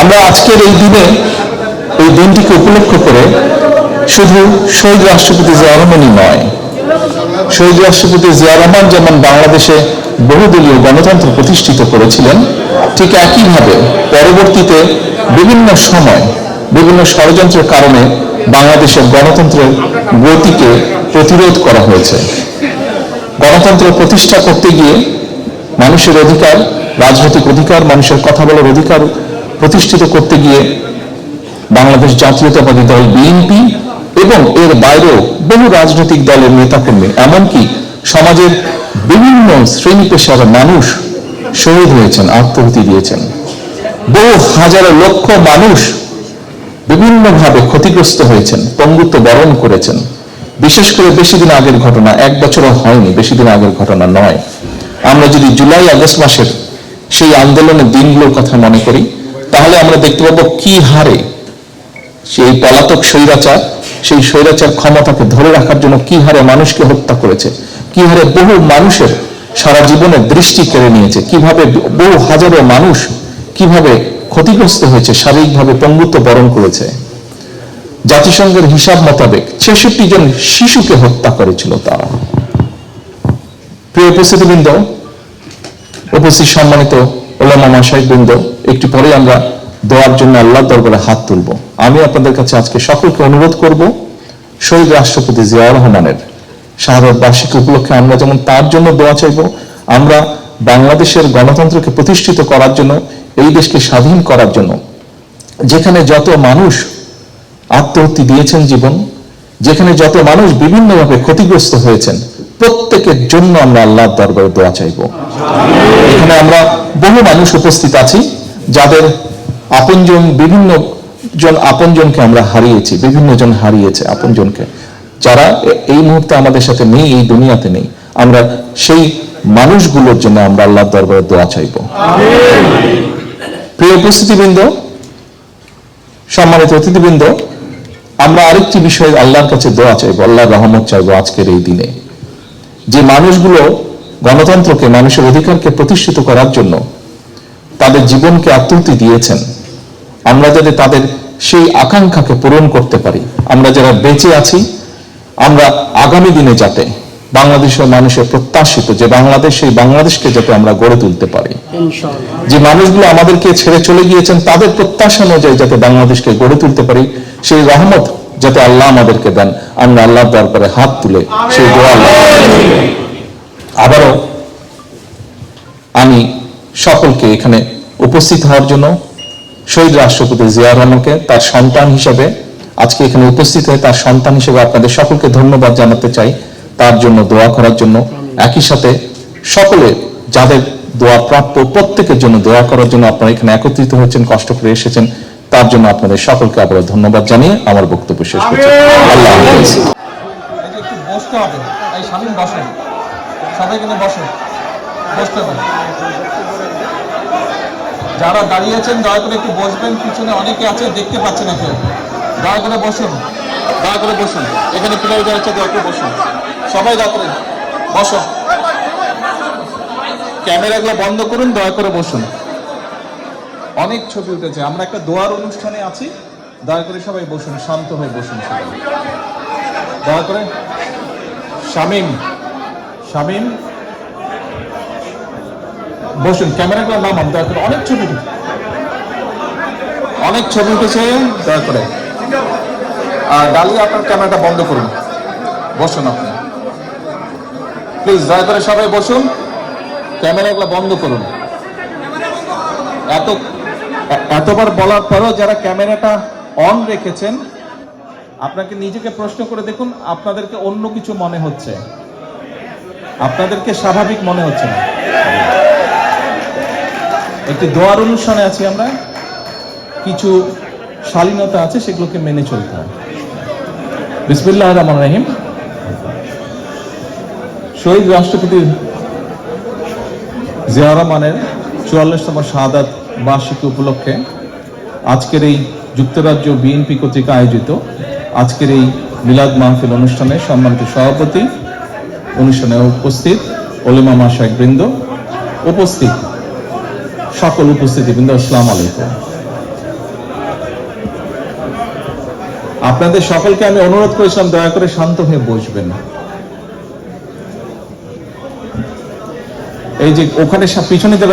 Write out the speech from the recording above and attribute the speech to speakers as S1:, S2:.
S1: আমরা আজকের এই দিনে এই দিনটিকে উপলক্ষ করে শুধু শহীদ রাষ্ট্রপতি জিয়া রহমানই নয়, শহীদ রাষ্ট্রপতি জিয়া রহমান যেমন বাংলাদেশে বহুদলীয় গণতন্ত্র প্রতিষ্ঠিত করেছিলেন, ঠিক একইভাবে পরবর্তীতে বিভিন্ন সময় বিভিন্ন ষড়যন্ত্রের কারণে বাংলাদেশের গণতন্ত্রের গতিকে প্রতিরোধ করা হয়েছে। গণতন্ত্র প্রতিষ্ঠা করতে গিয়ে মানুষের অধিকার, রাজনৈতিক অধিকার, মানুষের কথা বলার অধিকার প্রতিষ্ঠিত করতে গিয়ে বাংলাদেশ জাতীয়তাবাদী দল বিএনপি এবং এর বাইরেও বহু রাজনৈতিক দলের নেতাকর্মী, এমনকি সমাজের বিভিন্ন শ্রেণি পেশার মানুষ শহীদ হয়েছেন আত্মহতি দিয়েছেন। বহু হাজারো লক্ষ মানুষ বিভিন্নভাবে ক্ষতিগ্রস্ত হয়েছেন, পঙ্গুত্ব বরণ করেছেন। বিশেষ করে বেশি দিন আগের ঘটনা, এক বছরও হয়নি, বেশি দিন আগের ঘটনা নয়। আমরা যদি জুলাই আগস্ট মাসের সেই আন্দোলনের দিনগুলোর কথা মনে করি তাহলে আমরা দেখতে পাবো কি হারে সেই পলাতক স্বৈরাচার, সেই স্বৈরাচার ক্ষমতাকে ধরে রাখার জন্য কি হারে মানুষকে হত্যা করেছে, কি হারে বহু মানুষের সারা জীবনে দৃষ্টি কেড়ে নিয়েছে, কীভাবে বহু হাজারো মানুষ কীভাবে ক্ষতিগ্রস্ত হয়েছে, শারীরিকভাবে পঙ্গুত্ব বরণ করেছে। জাতিসংঘের হিসাব মোতাবেক ছেষট্টি জন শিশুকে হত্যা করেছিল তারা। প্রিয় উপস্থিতিবৃন্দ, উপস্থিত সম্মানিত ওলামা মাসাই বৃন্দ একটু পরে আমরা দোয়ার জন্য আল্লাহ দরবারে হাত তুলব। আমি আপনাদের কাছে আজকে সকলকে অনুরোধ করব, শহীদ রাষ্ট্রপতি জিয়াউর রহমানের শাহাদত বার্ষিকী উপলক্ষে আমরা যেমন তার জন্য দোয়া চাইব, আমরা বাংলাদেশের গণতন্ত্রকে প্রতিষ্ঠিত করার জন্য, এই দেশকে স্বাধীন করার জন্য, যেখানে যত মানুষ আত্মহত্যা দিয়েছেন জীবন, যেখানে যত মানুষ বিভিন্নভাবে ক্ষতিগ্রস্ত হয়েছেন, প্রত্যেকের জন্য আমরা আল্লাহর দরবারে দোয়া চাইব। এখানে আমরা বহু মানুষ উপস্থিত আছি। যাদের আপনজন, বিভিন্ন জন আপনজনকে আমরা হারিয়েছি, বিভিন্ন জন হারিয়েছে আপনজনকে। যারা এই মুহূর্তে আমাদের সাথে নেই, এই দুনিয়াতে নেই, আমরা সেই মানুষগুলোর জন্য আমরা আল্লাহর দরবারে দোয়া চাইব। প্রিয় উপস্থিতিবৃন্দ, সম্মানিত অতিথিবৃন্দ, আমরা আরেকটি বিষয়ে আল্লাহর কাছে দোয়া চাইব, আল্লাহর রহমত চাইব আজকের এই দিনে। যে মানুষগুলো গণতন্ত্রকে, মানুষের অধিকারকে প্রতিষ্ঠিত করার জন্য তাদের জীবনকে আত্মহতি দিয়েছেন। আমরা যাতে তাদের সেই আকাঙ্ক্ষাকে পূরণ করতে পারি। আমরা যারা বেঁচে আছি আমরা আগামী দিনে যাতে বাংলাদেশের মানুষের প্রত্যাশিত যে বাংলাদেশ সেই বাংলাদেশকে যাতে আমরা গড়ে তুলতে পারি। যে মানুষগুলো আমাদেরকে ছেড়ে চলে গিয়েছেন তাদের প্রত্যাশা অনুযায়ী যাতে বাংলাদেশকে গড়ে তুলতে পারি সেই রহমত যাতে আল্লাহ আমাদেরকে দেন। আমরা আল্লাহর দরবারে হাত তুলে সেই দোয়া আবারও আমি সকলকে এখানে উপস্থিত হওয়ার জন্য শহীদ রাষ্ট্রপতি জিয়া রহমানকে তার সন্তান হিসেবে আজকে এখানে উপস্থিত হয়ে তার সন্তান হিসেবে আপনাদের সকলকে ধন্যবাদ জানাতে চাই। তার জন্য দোয়া করার জন্য, একই সাথে সকলে যাদের দোয়া প্রাপ্য প্রত্যেকের জন্য দোয়া করার জন্য আপনারা এখানে একত্রিত হয়েছেন, কষ্ট করে এসেছেন, তার জন্য আপনাদের সকলকে আবার ধন্যবাদ জানিয়ে আমার বক্তব্য শেষ করছি। আল্লাহ
S2: সবাই বসেন। বসতে যারা দাঁড়িয়েছেন, দয়া করে একটু বসবেন, পিছনে অনেকে আছে, দেখতে পাচ্ছে না কেউ। দয়া করে বসুন, দয়া করে বসুন। এখানে প্লেয়ার যারা আছে, দয়া করে বসুন। সবাই দয়া করে বসো। ক্যামেরাগুলো বন্ধ করুন, দয়া করে বসুন। অনেক ছবি উঠেছে। আমরা একটা দোয়ার অনুষ্ঠানে আছি। দয়া করে সবাই বসুন, শান্ত হয়ে বসুন সবাই। দয়া করে শামিম শামিম বসুন ক্যামেরাগুলো নামান, দয়া করে। অনেক ছবি অনেক ছবি উঠেছে, দয়া করে। আর ডালিয়া আপনার ক্যামেরাটা বন্ধ করুন। বসুন আপনি। প্লিজ দয়া করে সবাই বসুন। ক্যামেরাগুলো বন্ধ করুন। এত এতবার বলার পরেও যারা ক্যামেরাটা অন রেখেছেন, আপনাকে নিজেকে প্রশ্ন করে দেখুন, আপনাদেরকে অন্য কিছু মনে হচ্ছে। আপনাদেরকে স্বাভাবিক মনে হচ্ছে না। একটি দোয়ার অনুষ্ঠানে আছি আমরা। কিছু শালীনতা আছে, সেগুলোকে মেনে চলতে হয়। বিসমিল্লাহ রহমান রহিম। শহীদ রাষ্ট্রপতি জিয়া রহমানের চুয়াল্লিশতম শাহাদাত বার্ষিকী উপলক্ষে আজকের এই যুক্তরাজ্য বিএনপি কর্তৃক আয়োজিত আজকের এই মিলাদ মাহফিল অনুষ্ঠানে সম্মানিত সভাপতি, অনুষ্ঠানে উপস্থিত ওলেমা মাসাক বৃন্দ উপস্থিত। সকল উপস্থিতিবৃন্দ, আসসালাম আলাইকুম। আপনাদের সকলকে আমি অনুরোধ করেছিলাম, দয়া করে শান্ত হয়ে বসবেন এই যে ওখানে পিছনে